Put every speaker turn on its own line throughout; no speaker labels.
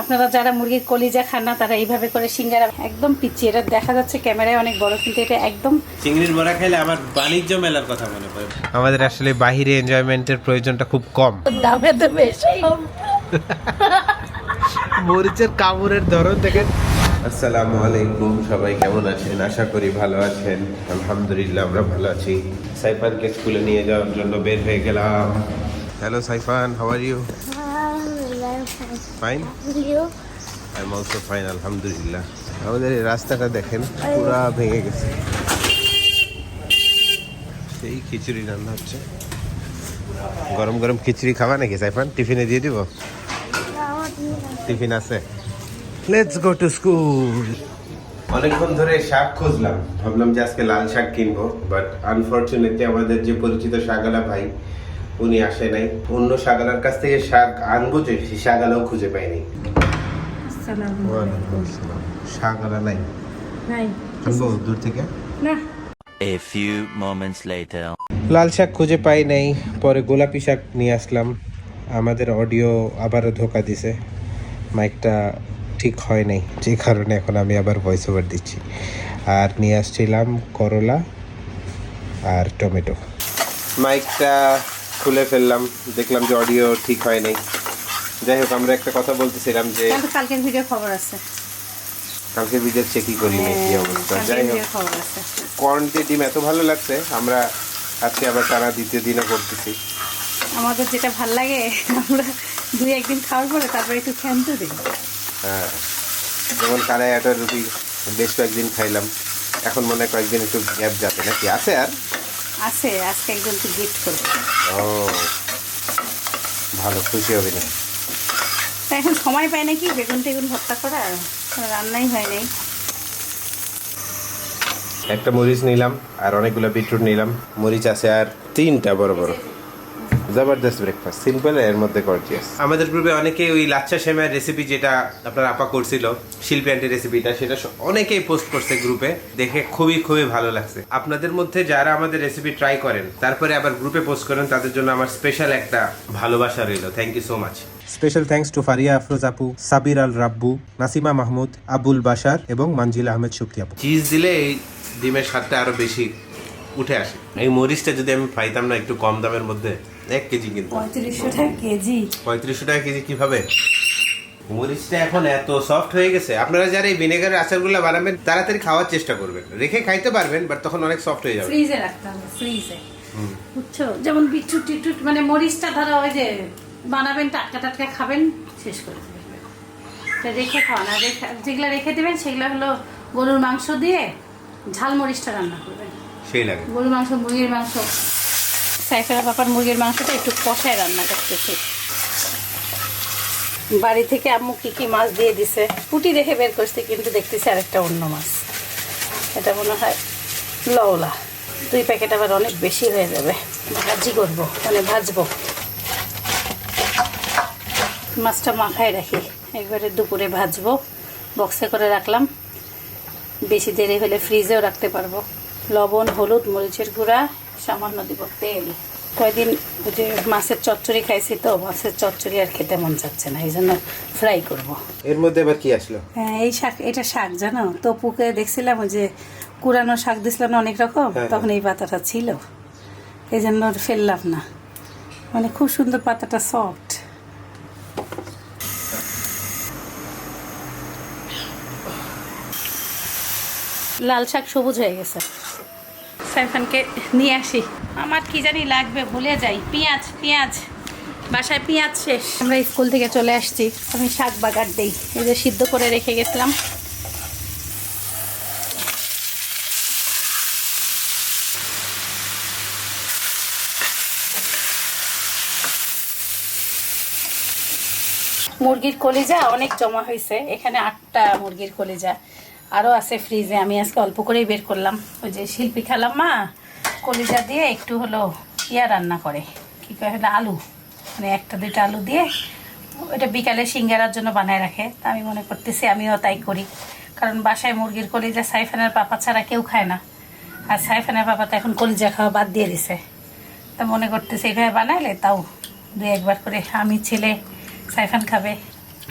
আপনারা যারা মুরগির কলিজা খান না তারা এইভাবে করে সিঙ্গারা একদম পিচ্ছি এটা দেখা যাচ্ছে ক্যামেরায় অনেক বড় কিন্তু এটা একদম
চিংড়ির বড়া খাইলে আমার বাণিজ্য মেলার কথা মনে পড়ে। আমাদের আসলে বাহিরে এনজয়মেন্টের প্রয়োজনটা খুব কম।
দামে তো বেশি।
মরিচের কামড়ের ধরন দেখেন। আসসালামু আলাইকুম সবাই কেমন আছেন? আশা করি ভালো আছেন। আলহামদুলিল্লাহ আমরা ভালো আছি। সাইফানকে স্কুলে নিয়ে যাওয়ার জন্য বের হয়ে গেলাম। Hello Saifan how are you fine I am also fine আলহামদুলিল্লাহ আমাদের এই রাস্তাটা দেখেন পুরা ভেঙে গেছে। সেই খিচুড়ি রান্না হচ্ছে। গরম গরম খিচুড়ি খাবা নাকি সাইফান? টিফিনে দিয়ে দিব? টিফিন আছে। লেটস গো টু স্কুল অনেকক্ষণ ধরে শাক খুঁজলাম। ভাবলাম যে আজকে লাল শাক কিনবো বাট আনফরচুনেটলি আমাদের যে পরিচিত শাগালা ভাই উনি আসে নাই। অন্য শাগালার কাছ থেকে শাক আনব যে সেই শাগালাও খুঁজে পাইনি। শাগালা নাই? আনব দূর থেকে?
না।
A few moments later.
লাল শাক খুঁজে পাই নাই পরে গোলাপি শাক নিয়ে আসলাম। আমাদের অডিও আবারও ধোকা দিছে। মাইকটা ঠিক হয় নাই যে কারণে এখন আমি আবার ভয়েস ওভার দিচ্ছি। আর নিয়ে আসছিলাম করলা আর টমেটো। মাইকটা খুলে ফেললাম দেখলাম যে অডিও ঠিক হয় নাই। যাই হোক আমরা একটা কথা বলতেছিলাম যে
কালকের ভিডিও খবর আছে।
কালকে ভিডিও চেকই করি নাই কি অবস্থা? যাই হোক।
ভিডিও খবর আছে।
কর্ন ডিম এত ভালো লাগছে আমরা আজকে আবার টানা দ্বিতীয় দিনও করতেছি।
আমাদের যেটা ভালো লাগে আমরা দুই একদিন খাওয়ার পরে তারপরে একটু ক্ষান্ত দিই।
হ্যাঁ। যেমন কারাই আটা রুটি বেশ কয়েকদিন খাইলাম। এখন মনে হয় কয়েকদিন একটু গ্যাপ যাবে। নাকি আছে আর?
আছে আজকে একজনকে গিফট করব।
ও ভালো খুশি হবে না
এখন সময় পায় নাকি? বেগুন টেগুন ভর্তা করা? রান্নাই হয় নাই।
একটা মরিচ নিলাম আর অনেকগুলো বিটরুট নিলাম। মরিচ আছে আর তিনটা বড় বড়। জবরদস্ত ব্রেকফাস্ট সিম্পল এর মধ্যে গর্জিয়াস আমাদের গ্রুপে অনেকে ওই লাচ্চা সেমাইয়ের রেসিপি যেটা আপনার আপা করছিল শিল্পী আন্টি রেসিপিটা সেটা অনেকেই পোস্ট করছে গ্রুপে দেখে খুবই খুবই ভালো লাগছে। আপনাদের মধ্যে যারা আমাদের রেসিপি ট্রাই করেন তারপরে আবার গ্রুপে পোস্ট করেন তাদের জন্য আমার স্পেশাল একটা ভালোবাসা রইল। Thank you so much special thanks to Faria Afroz আপু সাবির আল রাব্বু নাসিমা মাহমুদ আবুল বাশার এবং মানজিলা আহমেদ শুক্তি আপু। চিজ দিলে এই ডিমের স্বাদটা আরও বেশি উঠে আসে। এই মরিচটা যদি আমি পাইতাম না একটু কম দামের মধ্যে এক কেজি কিন্তু।
পঁয়ত্রিশশো টাকা কেজি।
পঁয়ত্রিশশো টাকা কেজি কীভাবে? মরিচটা এখন এত সফট হয়ে গেছে। আপনারা যারা এই ভিনেগারের আচারগুলো বানাবেন তাড়াতাড়ি খাওয়ার চেষ্টা করবেন। রেখে খাইতে পারবেন বাট তখন অনেক সফট হয়ে যাবে।
ফ্রিজে রাখতে হবে ফ্রিজে বুঝছ? যেমন বিট্রুট টিট্রুট মানে মরিচটা ধরো ওই যে বানাবেন টাটকা টাটকা খাবেন শেষ করে দেবেন। রেখে খাওয়ান আর রেখে যেগুলো রেখে দেবেন সেগুলো হলো গরুর মাংস দিয়ে ঝাল মরিচটা রান্না করবেন।
সেই লাগে।
গরুর মাংস মুরগির মাংস সাইফেরা পাপার মুরগির মাংসটা একটু কষায় রান্না করতেছি। বাড়ি থেকে আম্মু কি কি মাছ দিয়ে দিছে, পুটি দেখে বের করছি, কিন্তু দেখতেছি আরেকটা অন্য মাছ। এটা মনে হয় লওলা। দুই প্যাকেট আবার অনেক বেশি হয়ে যাবে। ভাজি করব মানে ভাজবো। মাছটা মাখায় রাখি। একবারে দুপুরে ভাজবো বক্সে করে রাখলাম। বেশি দেরি হলে ফ্রিজেও রাখতে পারব। লবণ, হলুদ, মরিচের গুঁড়া সামান্য দিব তেল। কয়দিন ওই যে মাছের চচ্চড়ি খাইছি তো মাছের চচ্চড়ি আর খেতে মন চাচ্ছে না এই জন্য ফ্রাই করব।
এর মধ্যে আবার কি আসলো?
হ্যাঁ এই শাক এটা শাক জানো? তপুকে দেখছিলাম ওই যে কুরানো শাক দিছিলাম না অনেক রকম
হ্যাঁ,
তখন এই পাতাটা ছিল। এই জন্য ফেললাম না। মানে খুব সুন্দর পাতাটা সফট লাল শাক সবুজ হয়ে গেছে। সাইফানকে নিয়ে আসি। আমার কি জানি লাগবে, ভুলে যাই। পেঁয়াজ পেঁয়াজ। বাসায় পেঁয়াজ শেষ। আমরা স্কুল থেকে চলে আসছি। আমি শাক বাগার দেই। এই যে সিদ্ধ করে রেখে গেছিলাম। মুরগির কলিজা অনেক জমা হয়েছে। এখানে আটটা মুরগির কলিজা। আরও আছে ফ্রিজে আমি আজকে অল্প করেই বের করলাম। ওই যে শিল্পী খেলাম মা কলিজা দিয়ে একটু হলো ইয়া রান্না করে। কী কয় হলো আলু। মানে একটা, দুইটা আলু দিয়ে ওটা বিকালে সিঙ্গারার জন্য বানায় রাখে। তা আমি মনে করতেছি আমিও তাই করি। কারণ বাসায় মুরগির কলিজা সাইফানের পাপা ছাড়া কেউ খায় না। আর সাইফানের পাপা তো এখন কলিজা খাওয়া বাদ দিয়ে দিছে। তা মনে করতেছি এইভাবে বানাইলে তাও দুই একবার করে আমি ছেলে সাইফান খাবে।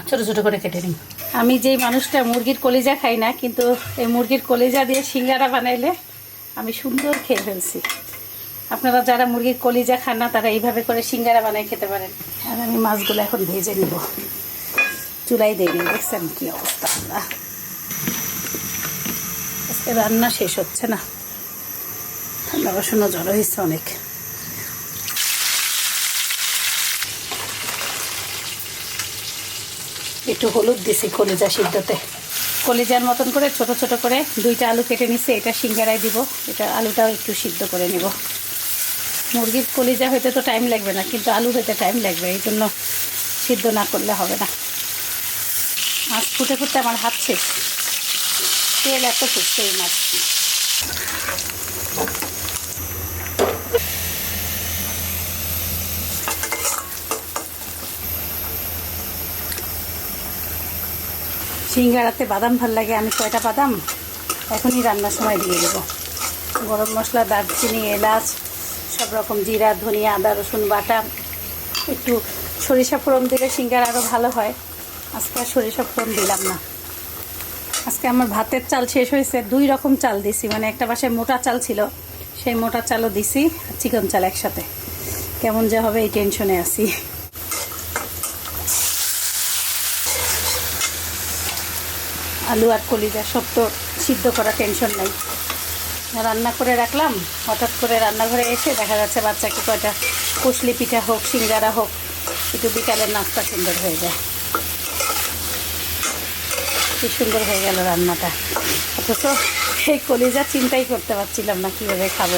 ছোট ছোট করে কেটে নিই। আমি যেই মানুষটা মুরগির কলিজা খাই না, কিন্তু এই মুরগির কলিজা দিয়ে সিঙ্গারা বানাইলে আমি সুন্দর খেয়ে ফেলছি। আপনারা যারা মুরগির কলিজা খান না, তারা এইভাবে করে সিঙ্গারা বানাই খেতে পারেন। আর আমি মাছগুলো এখন ভেজে নিব। চুলাই দেয়নি দেখছেন কী অবস্থা আমরা। রান্না শেষ হচ্ছে না। ঠান্ডা বসানো জড়ো হয়েছে অনেক। একটু হলুদ দিছি কলিজা সিদ্ধতে। কলিজার মতন করে, ছোট ছোট করে দুইটা আলু কেটে নিচ্ছি এটা সিঙ্গারায় দিব। এটা আলুটাও একটু সিদ্ধ করে নেব। মুরগির কলিজা হইতে তো টাইম লাগবে না, কিন্তু আলু হইতে টাইম লাগবে, এই জন্য সিদ্ধ না করলে হবে না। মাছ ফুটে ফুটে আমার হাত শেষ। তেল এত ফুটছে এই মাছ। সিঙ্গারাতে বাদাম ভালো লাগে, আমি কয়টা বাদাম? এখনই রান্নার সময় দিয়ে দেবো। গরম মশলা, দারচিনি, এলাচ, সব রকম জিরা, ধনিয়া, আদা, রসুন, বাটা। একটু সরিষা ফোড়ন দিলে সিঙ্গার আরও ভালো হয়। আজকে আর সরিষা ফোড়ন দিলাম না। আজকে আমার ভাতের চাল শেষ হয়েছে। দুই রকম চাল দিছি। মানে একটা বাসায় মোটা চাল ছিল, সেই মোটা চালও দিছি, আর চিকন চাল একসাথে। কেমন যে হবে এই টেনশনে আছি। আলু আর কলিজা সব তো সিদ্ধ করা টেনশন নাই। রান্না করে রাখলাম, হঠাৎ করে রান্নাঘরে এসে দেখা যাচ্ছে বাচ্চাকে কয়টা কুশলি পিঠা হোক, সিঙ্গারা হোক, একটু বিকালের নাস্তা সুন্দর হয়ে যায়। কি সুন্দর হয়ে গেল রান্নাটা। অথচ এই কলিজা চিন্তাই করতে পারছিলাম না কীভাবে খাব।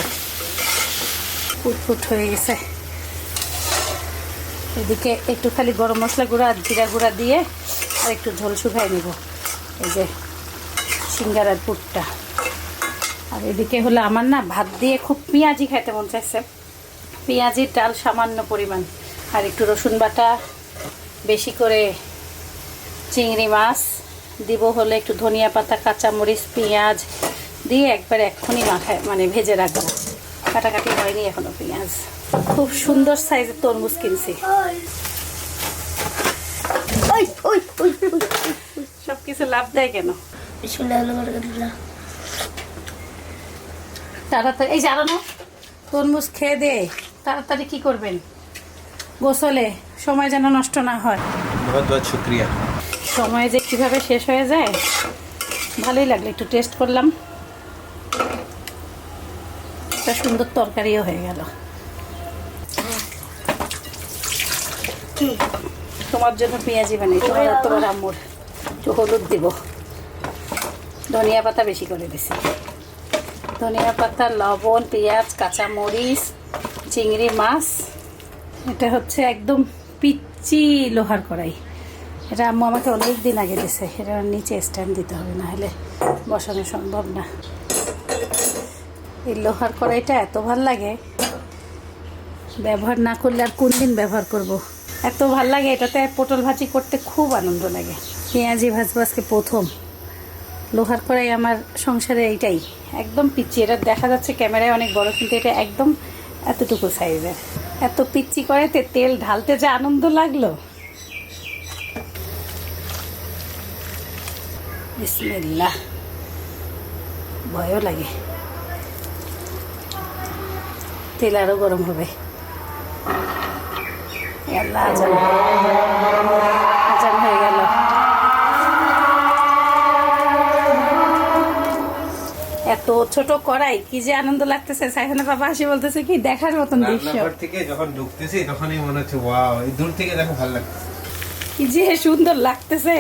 ফুটফুট হয়ে গেছে। এদিকে একটু খালি গরম মশলা গুঁড়া আর জিরা গুঁড়া দিয়ে আর একটু ঝোল শুকাই নেব। এই যে সিঙ্গারার পুরটা। আর এদিকে হলো আমার না ভাত দিয়ে খুব পেঁয়াজি খাইতে মন চাইছে। পেঁয়াজির ডাল সামান্য পরিমাণ। আর একটু রসুন বাটা, বেশি করে চিংড়ি মাছ। দিব হলে একটু ধনিয়া পাতা, কাঁচামরিচ, পেঁয়াজ দিয়ে একবার এক্ষুনি মাখায় মানে ভেজে রাখব। কাটাকাটি হয়নি এখনও পেঁয়াজ। খুব সুন্দর সাইজের তরমুজ কিনছি।
ওই ওই ওই।
কিছু লাভ দেয় কেন? তাড়াতাড়ি এই জানো না তরমুজ খেয়ে দে তাড়াতাড়ি কি করবেন? গোসলে সময় যেন নষ্ট না হয়।
বহুত বহুত শুক্রিয়া।
সময় যে কীভাবে শেষ হয়ে যায় ভালোই লাগল একটু টেস্ট করলাম। একটা সুন্দর তরকারিও হয়ে গেল। তোমার জন্য পেঁয়াজি বানাই তোমার তোমার আম্মুর। একটু হলুদ দিব। ধনিয়া পাতা বেশি করে দিছি। ধনিয়া পাতা, লবণ, পেঁয়াজ কাঁচা মরিচ চিংড়ি মাছ, এটা হচ্ছে একদম পিচ্চি লোহার কড়াই। এটা আম্মু আমাকে অনেক দিন আগে দিছে। এটা নিচে স্ট্যান্ড দিতে হবে, না হলে বসানো সম্ভব না। এই লোহার কড়াইটা এত ভালো লাগে। ব্যবহার না করলে আর কোন দিন ব্যবহার করব। এত ভালো লাগে, এটাতে পটল ভাজি করতে খুব আনন্দ লাগে। পেঁয়াজি ভাজবো আজকে প্রথম। লোহার কড়াই আমার সংসারে এইটাই। একদম পিচ্ছি এটা দেখা যাচ্ছে ক্যামেরায় অনেক বড়, কিন্তু এটা একদম এতটুকু সাইজের। এত পিচ্ছি কড়াইতে তেল ঢালতে যে আনন্দ লাগল। বিসমিল্লাহ। ভয়ও লাগে। তেল আরও গরম হবে। এত ছোট কড়াই কি যে আনন্দ লাগতেছে। সাইখানে বাবা হাসি বলতেছে কি দেখার মতন দৃশ্য।
থেকে যখন ঢুকতেছি তখনই মনে হচ্ছে ওয়াও এই দূর থেকে দেখো ভালো লাগছে
কি যে সুন্দর লাগতেছে।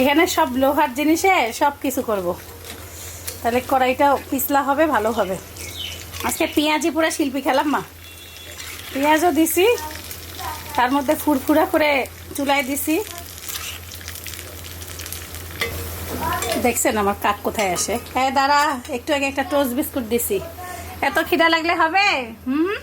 এখানে সব লোহার জিনিসে সব কিছু করব। তাহলে কড়াইটা পিছলা হবে ভালো হবে। আজকে পেঁয়াজি পুরা শিল্পী খেলাম মা। পেঁয়াজও দিছি তার মধ্যে ফুরফুরা করে চুলায় দিছি। দেখছেন আমার কাক কোথায় আসে? হ্যাঁ দাঁড়া একটু আগে একটা টোস্ট বিস্কুট দিছি। এত খিদা লাগলে হবে? হুম?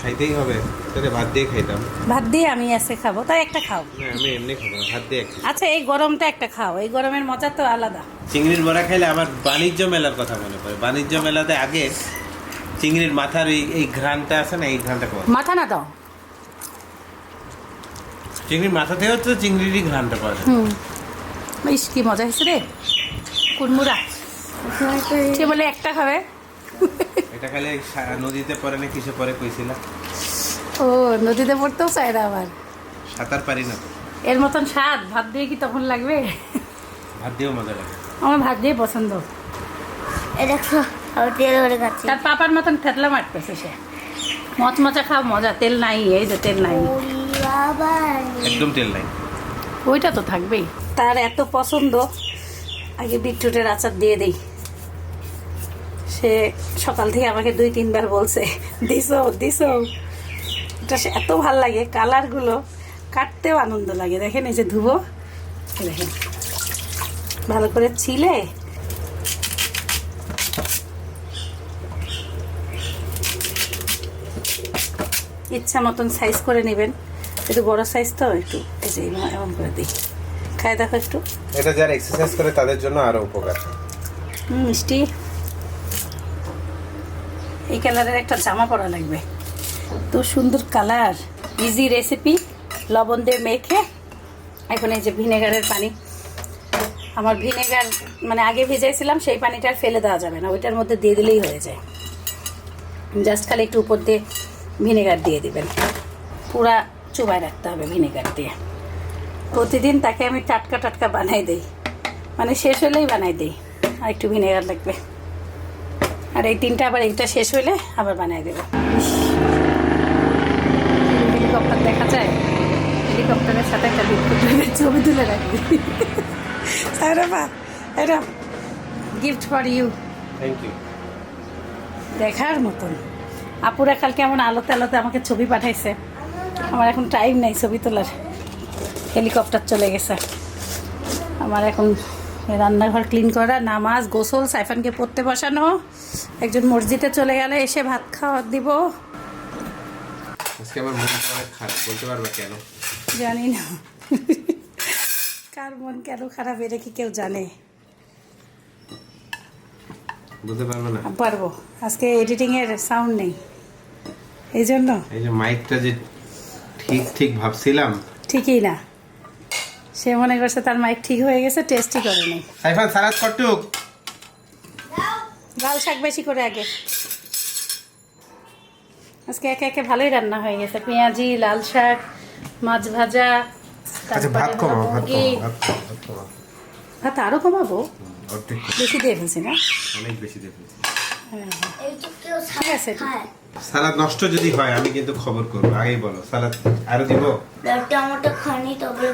খাইতেই হবে। তাহলে ভাত দিয়ে খাইতাম।
ভাত দিয়ে আমি আজকে খাব। তাই একটা খাও।
না আমি এমনি খাব ভাত দিয়ে
আচ্ছা এই গরমটা একটা খাও। এই গরমের মজা তো আলাদা।
চিংড়ির বড়া খাইলে আমার বাণিজ্য মেলার কথা মনে পড়ে। বাণিজ্য মেলাতে আগে চিংড়ির মাথার এই এই ঘ্রাণটা আছে না এই ঘ্রাণটা পাওয়া
মাথা না দাও।
চিংড়ির মাথা থেকেও তো চিংড়িরই ঘ্রাণটা পাওয়া যায়
ইস কি মজা হয়েছে রে? কুড়মুড়া। সে বলে একটা খাবে?
এটা খালি নদীতে পরে না কিসে পরে কইছিল?
ও নদীতে পড়তেও চায় না আবার?
সাঁতার পারি না
এর মতন স্বাদ ভাত দিয়ে কি তখন লাগবে?
ভাত দিয়েও মজা লাগে।
আমার ভাত দিয়ে পছন্দ।
এ দেখো আমি তেল করে খাচ্ছি।
তার পাপার মতন থেতলা মারতেছে সে। মচমচা খাও মজা তেল নাই এই যে তেল নাই।
একদম তেল নাই।
ওইটা তো থাকবেই। তার এত পছন্দ, আগে বিটরুটের আচার দিয়ে দেই। সে সকাল থেকে আমাকে দুই, তিনবার বলছে, দিছো দিছো। এটা এত ভালো লাগে, কালারগুলো কাটতেও আনন্দ লাগে। দেখেন এই যে ধুবো, দেখেন। ভালো করে ছিলে। ইচ্ছা মতন সাইজ করে নেবেন। একটু বড় সাইজ তো একটু এই যে এমন- করে দিই। খাই দেখো একটু।
এটা যারা এক্সারসাইজ করে তাদের জন্য আরও উপকার।
হুম, মিষ্টি। এই কালারের একটা জামা পরা লাগবে। তো সুন্দর কালার। ইজি রেসিপি লবণ দিয়ে মেখে এখন এই যে ভিনেগারের পানি। আমার ভিনেগার মানে আগে ভিজাইছিলাম সেই পানিটা ফেলে দেওয়া যাবে না। ওইটার মধ্যে দিয়ে দিলেই হয়ে যায়। জাস্ট খালি একটু উপর দিয়ে ভিনেগার দিয়ে দিবেন। পুরা চুবায় রাখতে হবে ভিনেগার দিয়ে। প্রতিদিন তাকে আমি টাটকা টাটকা বানাই দিই। মানে শেষ হলেই বানাই দিই। আর একটু ভিনেগার লাগবে। আর এই তিনটা আবার এইটা শেষ হলে আবার বানাই দেবো। হেলিকপ্টার দেখা যায়? হেলিকপ্টারের সাথে একটা বিদ্যুতের ছবি তুলে রাখবি। এটা gift for you
thank you
দেখার মতন। আপুরা কালকে এমন আলোতে আলোতে আমাকে ছবি পাঠাইছে। আমার এখন টাইম নাই ছবি তোলার। হেলিকপ্টার চলে গেছে। আমার এখন রান্নাঘর ক্লিন করা নামাজ গোসল সাইফানকে পড়তে বসানো একজন মসজিদে চলে গেলে এসে ভাত খাওয়া দিব।
আজকে আমার মনটা অনেক খারাপ বলতে পারবে কেন?
জানি না। কার মন কেন খারাপ এটা কি কেউ জানে?
পারবে না।
পারব। আজকে এডিটিংয়ের সাউন্ড নেই। এই জন্য
এই যে মাইকটা যে ঠিক ঠিক ভাবছিলাম।
ঠিকই না। সে মনে করছে তার মাইক ঠিক হয়ে গেছে টেস্টই করে নেই।
সাইফান সালাদ কটুক
লাল শাক বেশি করে আগে। আজকে একে একে ভালোই রান্না হয়ে গেছে। পেঁয়াজি লাল শাক মাছ ভাজা
আচ্ছা ভাত
হলো
ভাত
আরও কমাবো? বেশি দিয়ে ফেলছি না?
অনেক বেশি দেখেছি
এই তো কেউ
ঠিক আছে।
সালাদ নষ্ট যদি হয় আমি কিন্তু খবর করব। আগেই বলো সালাদ আরও দিব?
টমেটো খানি তবে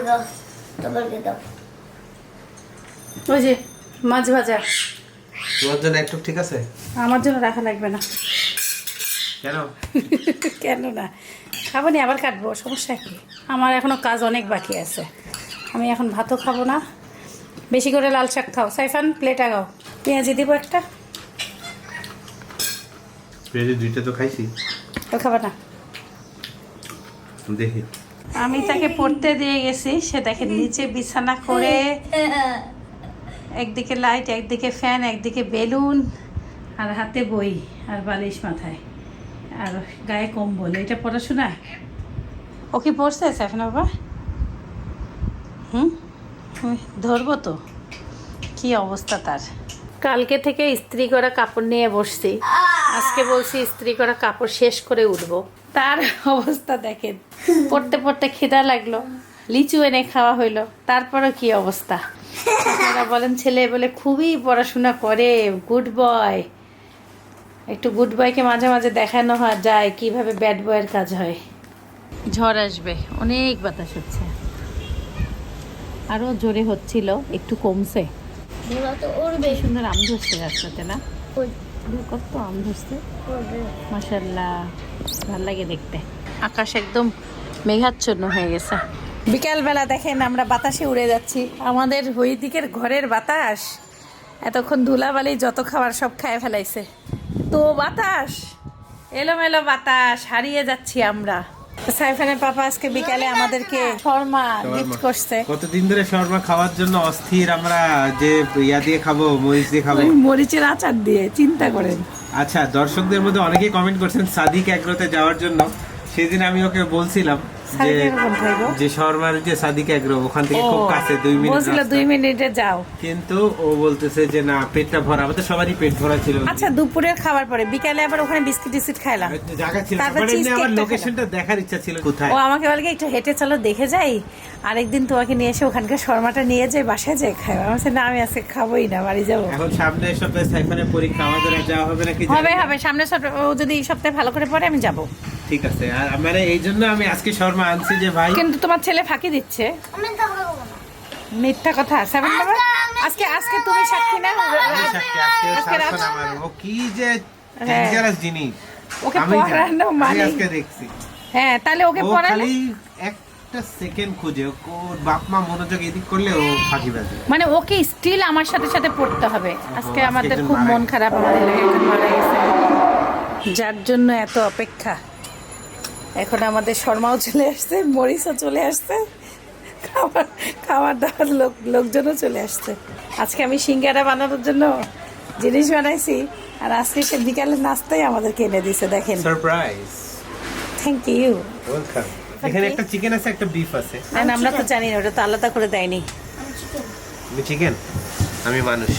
তবে দাও।
ওই যে মাছ ভাজা।
তোমার জন্য একটু ঠিক আছে?
আমার জন্য রাখা লাগবে না।
কেন?
কেন না? খাব নি আবার কাটবো সমস্যা কি? আমার এখনও কাজ অনেক বাকি আছে। আমি এখন ভাতও খাব না। বেশি করে লাল শাক খাও। সাইফান প্লেট আগাও। পেঁয়াজি দিব একটা।
দুইটা তো খাইছি।
তো খাবা না।
দেখি।
আমি তাকে পড়তে দিয়ে গেছি সে দেখে নিচে বিছানা করে একদিকে লাইট একদিকে ফ্যান একদিকে বেলুন আর হাতে বই আর বালিশ মাথায়। আর গায়ে কম্বল এটা পড়াশোনা? ও কি পড়ছে সাফনা বাবা হুম? হুম, ধরবো তো। কি অবস্থা তার? কালকে থেকে ইস্ত্রি করা কাপড় নিয়ে বসছি। আজকে বলছি ইস্ত্রি করা কাপড় শেষ করে উঠবো। তার অবস্থা দেখেন। পড়তে পড়তে খিদা লাগল। লিচু এনে খাওয়া হইল। তারপরও কি অবস্থা? আপনারা বলেন, ছেলে বলে খুবই পড়াশোনা করে গুড বয় একটু গুড বয়কে মাঝে মাঝে দেখানো হয়, যায় কীভাবে ব্যাড বয়ের কাজ হয়। ঝড় আসবে, অনেক বাতাস হচ্ছে। আরও জোরে হচ্ছিল, একটু কমছে। সুন্দর আম ধরছে রাস্তাতে না? কত আম ধরছে?
উড়বে
মাসাল্লাহ ভালো লাগে দেখতে। আকাশ একদম মেঘাচ্ছন্ন হয়ে গেছে। বিকালবেলা দেখেন আমরা বাতাসে উড়ে যাচ্ছি। আমাদের ওই দিকের ঘরের বাতাস। এতক্ষণ ধুলাবালি যত খাবার সব খায় ফেলাইছে। তো বাতাস এলোমেলো বাতাস হারিয়ে যাচ্ছি আমরা। সাইফানের পাপা আজকে বিকালে আমাদেরকে শর্মা। গিফট করছে।
কতদিন ধরে শর্মা খাওয়ার জন্য অস্থির আমরা যে ইয়া দিয়ে খাব মরিচ দিয়ে খাব।
মরিচের আচার দিয়ে চিন্তা করেন।
আচ্ছা দর্শকদের মধ্যে অনেকেই কমেন্ট করছেন সাদিক এগ্রোতে যাওয়ার জন্য। সেদিন আমি ওকে বলছিলাম যে শর্মার যে সাদিক ওখান থেকে খুব কাছে দুই মিনিট
দুই মিনিটে যাও।
কিন্তু ও বলতেছে যে না পেটটা ভরা। আমাদের সবারই পেট ভরা ছিল।
আচ্ছা খাবার পরে। বিকালে আবার ওখানে বিস্কিট টিস্কিট খাইলাম
জায়গা ছিল আমার লোকেশনটা দেখার ইচ্ছা ছিল কোথায়?
ও আমাকে বলে একটু হেঁটে চলো দেখে যাই। আরেকদিন তোমাকে নিয়ে এসে ওখানকার শর্মাটা নিয়ে যাই বাসায় যাই খাই আমি বলছি, না আমি আজকে খাবোই না বাড়ি যাব।
এখন সামনে সপ্তাহে পরীক্ষা আমাদের যাওয়া হবে নাকি
হবে। হবে। সামনে সপ্তাহে ও যদি এই সপ্তাহে ভালো করে পড়ে আমি যাব।
ঠিক আছে। আর মানে এই জন্য আমি আজকে শর্মা আনছি যে ভাই।
কিন্তু তোমার ছেলে ফাঁকি দিচ্ছে।
আমি তো খাব না।
মিথ্যা কথা সেভেন বাবা আজকে আজকে তুমি সাক্ষী না?
আজকে
রাত-
ও কি যে
হ্যাঁ।
ডেঞ্জারাস জিনিস।
ওকে পড়ানো মানে
আজকে দেখছি।
হ্যাঁ তাহলে ওকে পড়ালে
খালি একটা সেকেন্ড খুঁজে। ওর বাপ মা মনোযোগ এদিক করলে ও ফাঁকি বাজে।
মানে ওকে স্টিল আমার সাথে সাথে পড়তে হবে। আজকে
আজকে
আমাদের খুব মন খারাপ আমাদের একজন মারা গেছে। যার জন্য এত অপেক্ষা। এখন আমাদের শর্মাও চলে আসছে মরিচও চলে আসছে খাবার খাবার দাবার লোক লোকজনও চলে আসছে। আজকে আমি সিঙ্গারা বানানোর জন্য জিনিস বানাইছি আর আজকে সে বিকালে নাস্তাই আমাদেরকে এনে দিছে দেখেন।
সারপ্রাইজ
থ্যাংক ইউ
ওয়েলকাম এখানে একটা চিকেন আছে একটা বিফ আছে।
আমরা তো জানি না ওটা তো আলাদা করে দেয়নি।
তুমি চিকেন আমি মানুষ।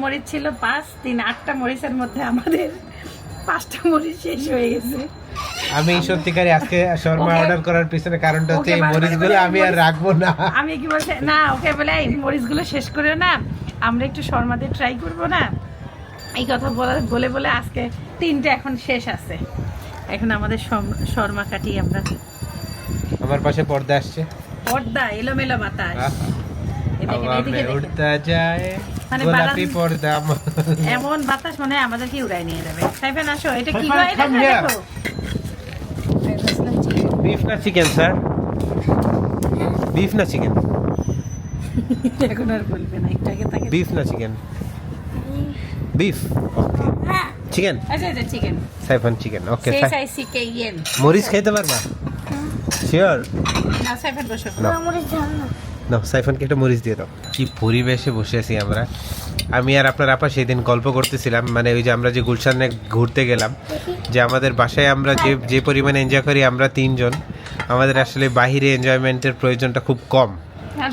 মরিচ ছিল পাঁচ তিন আটটা মরিচের মধ্যে আমাদের। পাঁচটা মরিচ শেষ হয়ে গেছে।
আমি সত্যিকারে আজকে শর্মা অর্ডার করার পিছনে কারণটা হচ্ছে এই মরিচগুলো আমি আর রাখব না।
আমি কি বলছে? না ওকে বলে এই মরিচগুলো শেষ করেও না। আমরা একটু শর্মা দিয়ে ট্রাই করব না? এই কথা বলে বলে বলে আজকে তিনটে এখন শেষ আছে। এখন আমাদের শর্মা কাটি আমরা
আমার পাশে পর্দা আসছে।
পর্দা এলোমেলো বাতাস।
উড়তা যায়
মানে
গোলাপি পর্দা
এমন বাতাস মনে হয় আমাদেরকে উড়াই নিয়ে যাবে। সাইফেন আসো এটা কি এটা. দেখো।
বিফ না চিকেন স্যার বিফ না চিকেন
এখন আর বলবে না একটু তাকে
বিফ না চিকেন বিফ ওকে চিকেন
আচ্ছা আচ্ছা চিকেন
সাইফান চিকেন ওকে
সেই সাই সি ইয়েন
মরিচ খাইতে পারবা? শিওর
না সাইফেন বসো।
না
আমার জান না
না সাইফানকে একটা মরিচ দিয়ে দাও। কি পরিবেশে বসে আছি আমরা। আমি আর আপনার আপা সেদিন গল্প করতেছিলাম মানে ওই যে আমরা যে গুলশানে ঘুরতে গেলাম যে আমাদের বাসায় আমরা যে যে পরিমাণে এনজয় করি আমরা তিনজন আমাদের আসলে বাহিরে এনজয়মেন্টের প্রয়োজনটা খুব কম।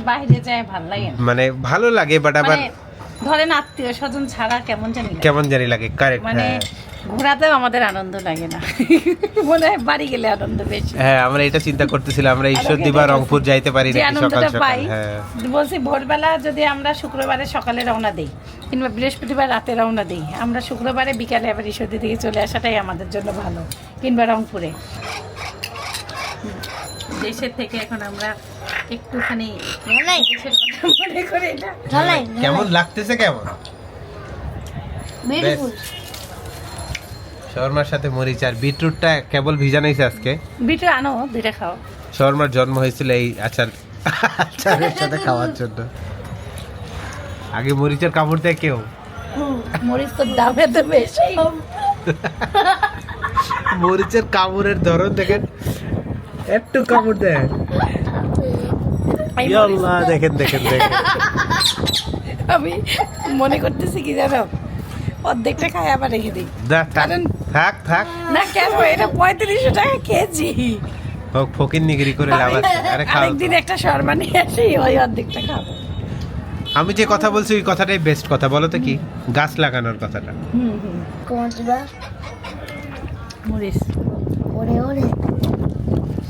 বাইরে যায় ভালো লাগে
মানে ভালো লাগে বাট আবার
মানে ধরেন আত্মীয় স্বজন ছাড়া কেমন জানি লাগে।
কেমন জানি লাগে কারেক্ট
মানে
হ্যাঁ।
ঘোরাতেও আমাদের আনন্দ লাগে না। মনে হয় বাড়ি গেলে আনন্দ বেশি।
হ্যাঁ আমরা এটা চিন্তা করতেছিলাম আমরা ঈশ্বর দিবা রংপুর যাইতে পারি নাকি সকাল সকাল হ্যাঁ।
বলছি ভোরবেলা যদি আমরা শুক্রবারে সকালে রওনা দিই কিংবা বৃহস্পতিবার রাতে রওনা দিই আমরা শুক্রবারে বিকালে আবার ঈশ্বরদী থেকে চলে আসাটাই আমাদের জন্য ভালো কিংবা রংপুরে। দেশের থেকে এখন আমরা একটুখানি মনে করি
কেমন লাগতেছে কেমন?
বিউটিফুল
শর্মার সাথে মরিচ আর বিটরুটটা কেবল ভিজানাইছে আজকে।
বিটু আনো দুইটা খাও।
শর্মার জন্ম হয়েছিল এই আচার আচারের সাথে খাওয়ার জন্য। আগে মরিচের কামড় দেয় কেউ?
মরিচ তো দাম এত বেশি।
মরিচের কামড়ের ধরন দেখেন। একটু কামড় দেয়। আল্লাহ, দেখেন দেখেন দেখেন।
আমি মনে করতেছি কি জানো? অর্ধেকটা খাই আবার রেখে দিই। কারণ-
থাক থাক।
না কেন এটা পঁয়ত্রিশশো টাকা কেজি।
হোক ফকির নিগিরি করে লাভ আছে। আরে খাও।
আরেকদিন একটা শর্মা নিয়ে আসি ওই অর্ধেকটা খাব
আমি যে কথা বলছি ওই কথাটাই বেস্ট কথা বলো তো কি? গাছ লাগানোর কথাটা।
হুম হুম।
কোন দিবা ওরে ওরে।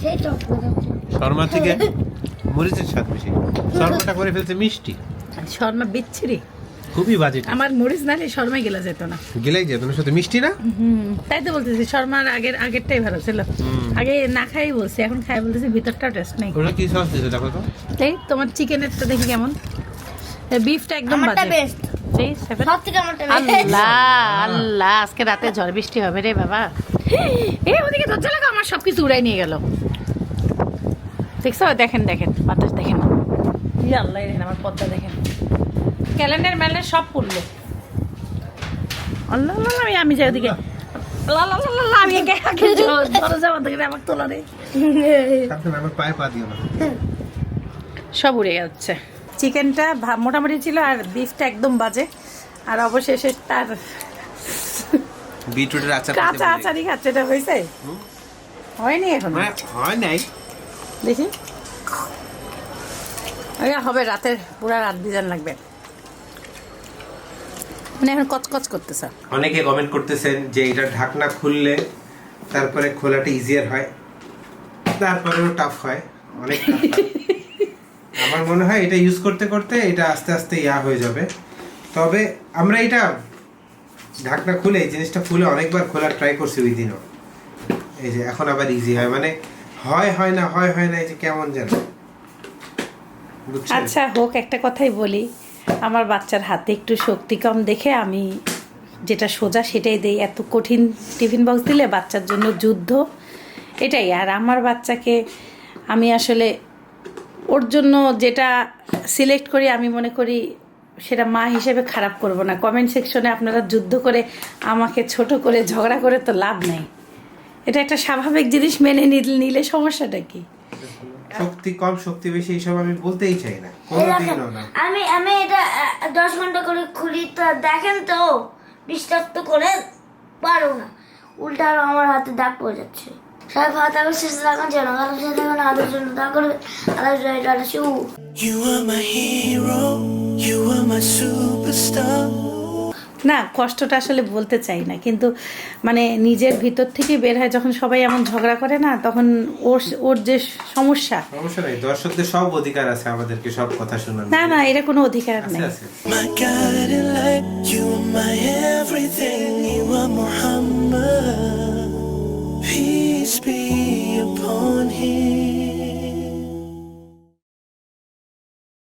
সেই তো
শর্মা থেকে মরিচের স্বাদ বেশি। শর্মাটা করে ফেলছে মিষ্টি।
শর্মা বিচ্ছিরি।
খুবই বাজে
আমার মরিচ না হলে শর্মাই গেলা যেত না।
গেলেই যে তোমার সাথে মিষ্টি না?
হুম তাই তো বলতেছি শর্মার আগের আগেরটাই ভালো ছিল। আগে না খাই বলছি এখন খাই বলতেছি ভিতরটাও টেস্ট নেই।
ওটা কি সস দিয়েছে দেখো তো।
এই তোমার চিকেনেরটা দেখি কেমন। বিফটা একদম
আমারটা
বাজে
বেস্ট
এই seven।
সব থেকে আমারটা
আল্লাহ আল্লাহ আজকে রাতে ঝড় বৃষ্টি হবে রে বাবা। এ ওদিকে দরজা লাগা আমার সব কিছু উড়াই নিয়ে গেল। দেখছ? দেখেন দেখেন বাতাস দেখেন। ই আল্লাহ আমার পদ্মা দেখেন। ক্যালেন্ডার ম্যালেন্ডার সব পড়ল। আল্লাহ আল্লাহ আমি আমি যাই ওদিকে। আমি আমাকে তোলা রে
সাবধান আমার পায়ে পা দিও না।
সব উড়ে যাচ্ছে। চিকেনটা ভা- মোটামুটি ছিল আর বিফটা একদম বাজে। আর অবশেষে তার
বিটরুটের আচার
কাঁচা আচারই খাচ্ছে এটা হয়েছে? হয়নি এখন?
মানে হয় নাই।
দেখি। হবে রাতের পুরা রাত বিজান লাগবে। মানে এখন কচকচ করতেছে।
অনেকে কমেন্ট করতেছেন যে এটা ঢাকনা খুললে তারপরে খোলাটা ইজিয়ার হয় তারপরেও টাফ হয় অনেক আমার মনে হয় এটা ইউজ করতে করতে এটা আস্তে আস্তে ইয়া হয়ে যাবে। তবে আমরা এটা ঢাকনা খুলে এই জিনিসটা খুলে অনেকবার খোলার ট্রাই করছি ওই দিনও এই যে এখন আবার ইজি হয় মানে হয় হয় না হয় হয় না এই যে কেমন যেন।
আচ্ছা হোক একটা কথাই বলি। আমার বাচ্চার হাতে একটু শক্তি কম দেখে আমি যেটা সোজা সেটাই দেই। এত কঠিন টিফিন বক্স দিলে বাচ্চার জন্য যুদ্ধ, এটাই। আর আমার বাচ্চাকে আমি আসলে ওর জন্য যেটা সিলেক্ট করি, আমি মনে করি সেটা মা হিসেবে খারাপ করব না। কমেন্ট সেকশনে আপনারা যুদ্ধ করে আমাকে ছোট করে ঝগড়া করে তো লাভ নেই। এটা একটা স্বাভাবিক জিনিস, মেনে নিলে- সমস্যাটা কি?
শক্তি কম শক্তি বেশি এইসব আমি বলতেই চাই না। কোনোদিনও না।
আমি আমি এটা দশ ঘণ্টা করে খুলি তো দেখেন তো বিশ্বাস তো করে পারো না। উল্টা আরও আমার হাতে দাগ পড়ে যাচ্ছে। সবাই ভালো থাকবে শেষে থাকুন যেন ভালো শেষে থাকুন আলোর জন্য দাগ করবে আলোর জন্য
You are my hero, you are my superstar.
না কষ্টটা আসলে বলতে চাই না কিন্তু মানে নিজের ভিতর থেকে বের হয় যখন সবাই এমন ঝগড়া করে না তখন ওর ওর যে সমস্যা
সমস্যা নেই দর্শকদের সব অধিকার আছে আমাদেরকে সব কথা শোনার
না না এটা কোনো অধিকার
আছে
নেই.
Peace be upon him.